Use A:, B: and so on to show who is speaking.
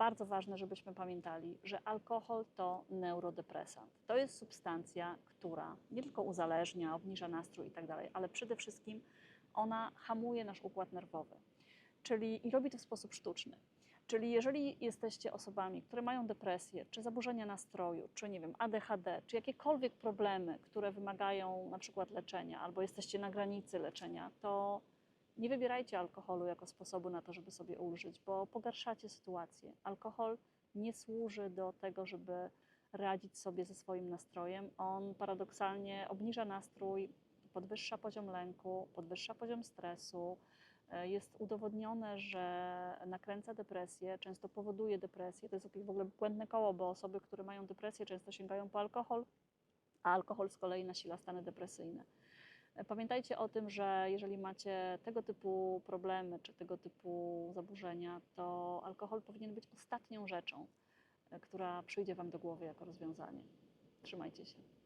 A: bardzo ważne, żebyśmy pamiętali, że alkohol to neurodepresant. To jest substancja, która nie tylko uzależnia, obniża nastrój i tak dalej, ale przede wszystkim ona hamuje nasz układ nerwowy. Czyli i robi to w sposób sztuczny. Czyli jeżeli jesteście osobami, które mają depresję, czy zaburzenia nastroju, czy nie wiem, ADHD, czy jakiekolwiek problemy, które wymagają na przykład leczenia, albo jesteście na granicy leczenia, to nie wybierajcie alkoholu jako sposobu na to, żeby sobie ulżyć, bo pogarszacie sytuację. Alkohol nie służy do tego, żeby radzić sobie ze swoim nastrojem. On paradoksalnie obniża nastrój, podwyższa poziom lęku, podwyższa poziom stresu. E, Jest udowodnione, że nakręca depresję, często powoduje depresję. To jest w ogóle błędne koło, bo osoby, które mają depresję, często sięgają po alkohol, a alkohol z kolei nasila stany depresyjne. Pamiętajcie o tym, że jeżeli macie tego typu problemy czy tego typu zaburzenia, to alkohol powinien być ostatnią rzeczą, która przyjdzie Wam do głowy jako rozwiązanie. Trzymajcie się.